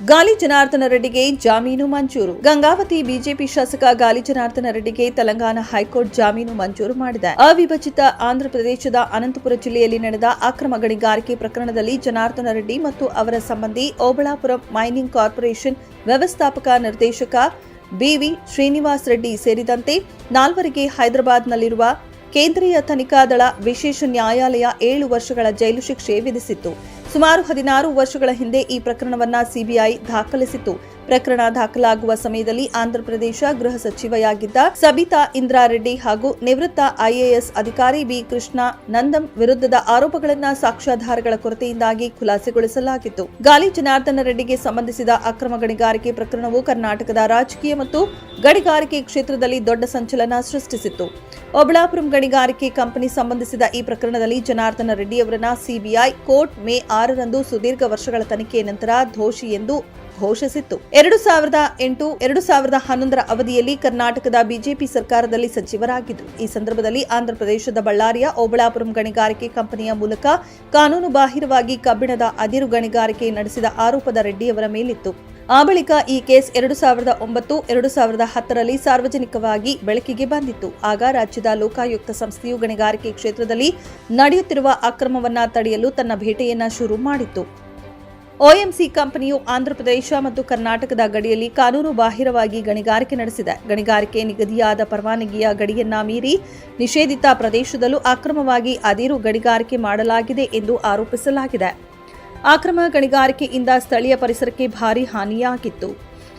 ಗಾಲಿ ಜನಾರ್ದನ ರೆಡ್ಡಿಗೆ ಜಾಮೀನು ಮಂಜೂರು. ಗಂಗಾವತಿ ಬಿಜೆಪಿ ಶಾಸಕ ಗಾಲಿ ಜನಾರ್ದನ ರೆಡ್ಡಿಗೆ ತೆಲಂಗಾಣ ಹೈಕೋರ್ಟ್ ಜಾಮೀನು ಮಂಜೂರು ಮಾಡಿದೆ. ಅವಿಭಜಿತ ಆಂಧ್ರಪ್ರದೇಶದ ಅನಂತಪುರ ಜಿಲ್ಲೆಯಲ್ಲಿ ನಡೆದ ಅಕ್ರಮ ಗಣಿಗಾರಿಕೆ ಪ್ರಕರಣದಲ್ಲಿ ಜನಾರ್ದನ ರೆಡ್ಡಿ ಮತ್ತು ಅವರ ಸಂಬಂಧಿ ಓಬಳಾಪುರ ಮೈನಿಂಗ್ ಕಾರ್ಪೊರೇಷನ್ ವ್ಯವಸ್ಥಾಪಕ ನಿರ್ದೇಶಕ ಬಿವಿ ಶ್ರೀನಿವಾಸ್ ರೆಡ್ಡಿ ಸೇರಿದಂತೆ ನಾಲ್ವರಿಗೆ ಹೈದರಾಬಾದ್ನಲ್ಲಿರುವ ಕೇಂದ್ರೀಯ ತನಿಖಾ ದಳ ವಿಶೇಷ ನ್ಯಾಯಾಲಯ ಏಳು ವರ್ಷಗಳ ಜೈಲು ಶಿಕ್ಷೆ ವಿಧಿಸಿತ್ತು. ಸುಮಾರು ಹದಿನಾರು ವರ್ಷಗಳ ಹಿಂದೆ ಈ ಪ್ರಕರಣವನ್ನ ಸಿಬಿಐ ದಾಖಲಿಸಿತ್ತು. ಪ್ರಕರಣ ದಾಖಲಾಗುವ ಸಮಯದಲ್ಲಿ ಆಂಧ್ರಪ್ರದೇಶ ಗೃಹ ಸಚಿವೆಯಾಗಿದ್ದ ಸಬಿತಾ ಇಂದ್ರಾರೆಡ್ಡಿ ಹಾಗೂ ನಿವೃತ್ತ ಐಎಎಸ್ ಅಧಿಕಾರಿ ಬಿ ಕೃಷ್ಣ ನಂದಂ ವಿರುದ್ಧದ ಆರೋಪಗಳನ್ನ ಸಾಕ್ಷ್ಯಾಧಾರಗಳ ಕೊರತೆಯಿಂದಾಗಿ ಖುಲಾಸೆಗೊಳಿಸಲಾಗಿತ್ತು. ಗಾಲಿ ಜನಾರ್ದನ ರೆಡ್ಡಿಗೆ ಸಂಬಂಧಿಸಿದ ಅಕ್ರಮ ಗಣಿಗಾರಿಕೆ ಪ್ರಕರಣವು ಕರ್ನಾಟಕದ ರಾಜಕೀಯ ಮತ್ತು ಗಣಿಗಾರಿಕೆ ಕ್ಷೇತ್ರದಲ್ಲಿ ದೊಡ್ಡ ಸಂಚಲನ ಸೃಷ್ಟಿಸಿತ್ತು. ಒಬಳಾಪುರಂ ಗಣಿಗಾರಿಕೆ ಕಂಪನಿ ಸಂಬಂಧಿಸಿದ ಈ ಪ್ರಕರಣದಲ್ಲಿ ಜನಾರ್ದನ ರೆಡ್ಡಿ ಅವರನ್ನ ಸಿಬಿಐ ಕೋರ್ಟ್ ಮೇ ಆರರಂದು ಸುದೀರ್ಘ ವರ್ಷಗಳ ತನಿಖೆಯ ನಂತರ ದೋಷಿ ಎಂದು ಘೋಷಿಸಿತ್ತು. ಎರಡು ಸಾವಿರದ ಎಂಟು, ಎರಡು ಸಾವಿರದ ಹನ್ನೊಂದರ ಅವಧಿಯಲ್ಲಿ ಕರ್ನಾಟಕದ ಬಿಜೆಪಿ ಸರ್ಕಾರದಲ್ಲಿ ಸಚಿವರಾಗಿದ್ದರು. ಈ ಸಂದರ್ಭದಲ್ಲಿ ಆಂಧ್ರಪ್ರದೇಶದ ಬಳ್ಳಾರಿಯ ಓಬಳಾಪುರಂ ಗಣಿಗಾರಿಕೆ ಕಂಪನಿಯ ಮೂಲಕ ಕಾನೂನು ಬಾಹಿರವಾಗಿ ಕಬ್ಬಿಣದ ಅದಿರು ಗಣಿಗಾರಿಕೆ ನಡೆಸಿದ ಆರೋಪದ ರೆಡ್ಡಿಯವರ ಮೇಲಿತ್ತು. ಆ ಬಳಿಕ ಈ ಕೇಸ್ ಎರಡು ಸಾವಿರದ ಒಂಬತ್ತು, ಎರಡು ಸಾವಿರದ ಹತ್ತರಲ್ಲಿ ಸಾರ್ವಜನಿಕವಾಗಿ ಬೆಳಕಿಗೆ ಬಂದಿತ್ತು. ಆಗ ರಾಜ್ಯದ ಲೋಕಾಯುಕ್ತ ಸಂಸ್ಥೆಯು ಗಣಿಗಾರಿಕೆ ಕ್ಷೇತ್ರದಲ್ಲಿ ನಡೆಯುತ್ತಿರುವ ಅಕ್ರಮವನ್ನು ತಡೆಯಲು ತನ್ನ ಭೇಟೆಯನ್ನ ಶುರು ಮಾಡಿತ್ತು. ಒಎಂಸಿ ಕಂಪನಿಯು ಆಂಧ್ರಪ್ರದೇಶ ಮತ್ತು ಕರ್ನಾಟಕದ ಗಡಿಯಲ್ಲಿ ಕಾನೂನು ಬಾಹಿರವಾಗಿ ಗಣಿಗಾರಿಕೆ ನಡೆಸಿದೆ. ಗಣಿಗಾರಿಕೆ ನಿಗದಿಯಾದ ಪರವಾನಗಿಯ ಗಡಿಯನ್ನ ಮೀರಿ ನಿಷೇಧಿತ ಪ್ರದೇಶದಲ್ಲೂ ಅಕ್ರಮವಾಗಿ ಅದಿರು ಗಣಿಗಾರಿಕೆ ಮಾಡಲಾಗಿದೆ ಎಂದು ಆರೋಪಿಸಲಾಗಿದೆ. ಅಕ್ರಮ ಗಣಿಗಾರಿಕೆಯಿಂದ ಸ್ಥಳೀಯ ಪರಿಸರಕ್ಕೆ ಭಾರಿ ಹಾನಿಯಾಗಿತ್ತು.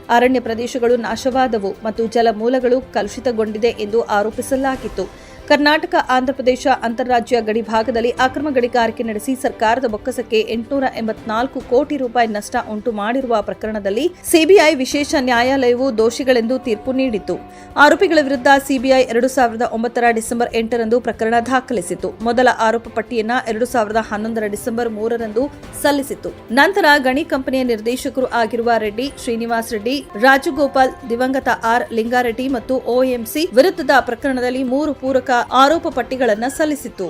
ಅರಣ್ಯ ಪ್ರದೇಶಗಳು ನಾಶವಾದವು ಮತ್ತು ಜಲಮೂಲಗಳು ಕಲುಷಿತಗೊಂಡಿದೆ ಎಂದು ಆರೋಪಿಸಲಾಗಿತ್ತು. ಕರ್ನಾಟಕ ಆಂಧ್ರಪ್ರದೇಶ ಅಂತಾರಾಜ್ಯ ಗಡಿ ಭಾಗದಲ್ಲಿ ಅಕ್ರಮ ಗಣಿಗಾರಿಕೆ ನಡೆಸಿ ಸರ್ಕಾರದ ಬೊಕ್ಕಸಕ್ಕೆ ಎಂಟುನೂರ ಎಂಬತ್ನಾಲ್ಕು ಕೋಟಿ ರೂಪಾಯಿ ನಷ್ಟ ಉಂಟು ಮಾಡಿರುವ ಪ್ರಕರಣದಲ್ಲಿ ಸಿಬಿಐ ವಿಶೇಷ ನ್ಯಾಯಾಲಯವು ದೋಷಿಗಳೆಂದು ತೀರ್ಪು ನೀಡಿತು ಆರೋಪಿಗಳ ವಿರುದ್ಧ ಸಿಬಿಐ ಎರಡು ಸಾವಿರದ ಒಂಬತ್ತರ ಡಿಸೆಂಬರ್ ಎಂಟರಂದು ಪ್ರಕರಣ ದಾಖಲಿಸಿತು ಮೊದಲ ಆರೋಪ ಪಟ್ಟಿಯನ್ನ ಎರಡು ಸಾವಿರದ ಹನ್ನೊಂದರ ಡಿಸೆಂಬರ್ ಮೂರರಂದು ಸಲ್ಲಿಸಿತು ನಂತರ ಗಣಿ ಕಂಪನಿಯ ನಿರ್ದೇಶಕರು ಆಗಿರುವ ರೆಡ್ಡಿ, ಶ್ರೀನಿವಾಸ್ ರೆಡ್ಡಿ, ರಾಜಗೋಪಾಲ್, ದಿವಂಗತ ಆರ್ ಲಿಂಗಾರೆಡ್ಡಿ ಮತ್ತು ಒಎಂಸಿ ವಿರುದ್ಧದ ಪ್ರಕರಣದಲ್ಲಿ ಮೂರು ಪೂರಕ ಆರೋಪ ಪಟ್ಟಿಗಳನ್ನು ಸಲ್ಲಿಸಿತ್ತು.